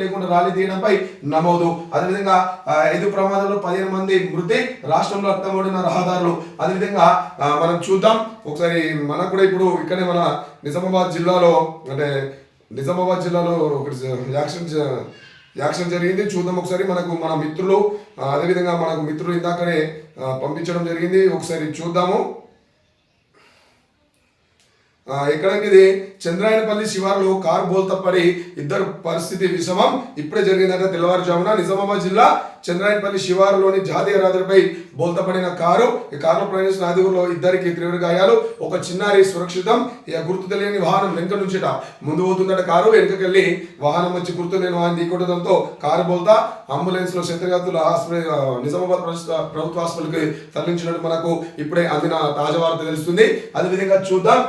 లేకుండా ర్యాలీ తీయడంపై నమోదు. అదేవిధంగా ఐదు ప్రమాదాలు పదిహేను మంది మృతి రాష్ట్రంలో అర్థమడిన రహదారులు. అదేవిధంగా మనం చూద్దాం. ఒకసారి మనకు కూడా ఇప్పుడు ఇక్కడే మన నిజామాబాద్ జిల్లాలో అంటే నిజామాబాద్ జిల్లాలో ఒకటి యాక్సిడెంట్ యాక్సిడెంట్ జరిగింది. చూద్దాం ఒకసారి మనకు మన మిత్రులు అదేవిధంగా మనకు మిత్రులు ఇందాకనే పంపించడం జరిగింది. ఒకసారి చూద్దాము. ఆ, ఇది చంద్రాయనపల్లి శివారులో కారు బోల్తప్పడి ఇద్దరు పరిస్థితి విషమం ఇప్పుడే జరిగిందంటే తెల్లవారుజామున నిజామాబాద్ జిల్లా చంద్రాయనపల్లి శివారులోని జాతీయ రహదారిపై బోల్తపడిన కారు ఈ కారులో ప్రయాణించిన ఐదుగురులో ఇద్దరికి తీవ్ర గాయాలు ఒక చిన్నారి సురక్షితం ఇక గుర్తు తెలియని వాహనం వెనుక నుంచిట ముందు పోతుందట కారు వెనుకకెళ్ళి వాహనం వచ్చి గుర్తు లేని వాహనం ఢీకొట్టడంతో కారు బోల్తా అంబులెన్స్లో శత్రుఘాతుల హాస్పిటల్ నిజామాబాద్ ప్రభుత్వ హాస్పిటల్కి తరలించినట్టు మనకు ఇప్పుడే అందిన తాజా వార్త తెలుస్తుంది. అదేవిధంగా చూద్దాం.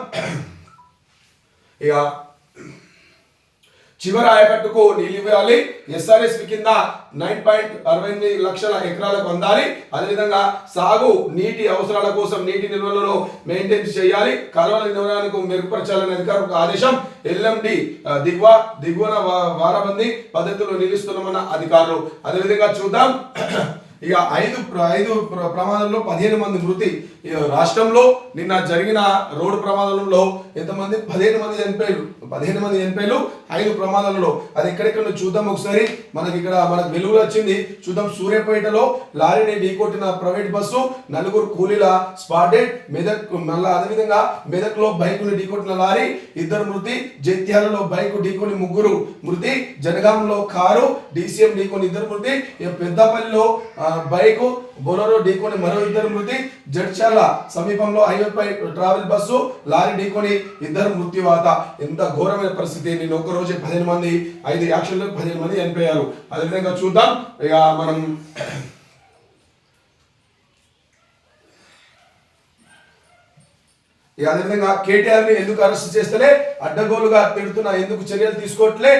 ఇక చివరి ఆయకట్టుకు నీళ్ళు ఇవ్వాలి. ఎస్ఆర్ఎస్పి కింద నైన్ పాయింట్ అరవై ఎనిమిది లక్షల ఎకరాలకు అందాలి. అదేవిధంగా సాగు నీటి అవసరాల కోసం నీటి నిల్వలను మెయింటైన్ చేయాలి. కాలువల నిర్వహణకు మెరుగుపరచాలని అధికారులకు ఆదేశం ఎల్ఎండి దిగువ దిగువన వారబంది పద్ధతులు నిలుస్తున్నామన్న అధికారులు. అదేవిధంగా చూద్దాం. ఇక ఐదు ప్ర- ఐదు ప్ర- ప్రమాదంలో పదిహేను మంది మృతి. ఇక రాష్ట్రంలో నిన్న జరిగిన రోడ్డు ప్రమాదంలో ఎంతమంది? పదిహేను మంది చనిపోయారు. పదిహేను మంది చనిపోయారు ఐదు ప్రమాదాలలో. అది ఎక్కడెక్కడ చూద్దాం ఒకసారి. మనకి ఇక్కడ మనకు వెలుగులు వచ్చింది. చూద్దాం సూర్యాపేటలో లారీని ఢీకొట్టిన ప్రైవేట్ బస్సు నలుగురు కూలీల స్పాటెడ్. మెదక్ మళ్ళా అదేవిధంగా మెదక్లో బైకుని ఢీకొట్టిన లారీ ఇద్దరు మృతి. జైత్యాలలో బైక్ ఢీకొని ముగ్గురు మృతి. జనగాంలో కారు డీసీఎం ఢీకొని ఇద్దరు మృతి. పెద్దపల్లిలో బైకు బొలరో ఢీకొని మరో ఇద్దరు మృతి. జడ్చాల సమీపంలో హైవేపై ట్రావెల్ బస్సు లారీ ఢీకొని ఇద్దరు మృత్యువాత. ఎంత ఘోరమైన పరిస్థితి. నేను రోజే పదిహేను మంది ఐదు యాక్షన్లో పదిహేను మంది చనిపోయారు. అదేవిధంగా చూద్దాం. ఇక మనం ఇక అదేవిధంగా కేటీఆర్ని ఎందుకు అరెస్ట్ చేస్తలే అడ్డగోలుగా తిడుతున్నా ఎందుకు చర్యలు తీసుకోవట్లే?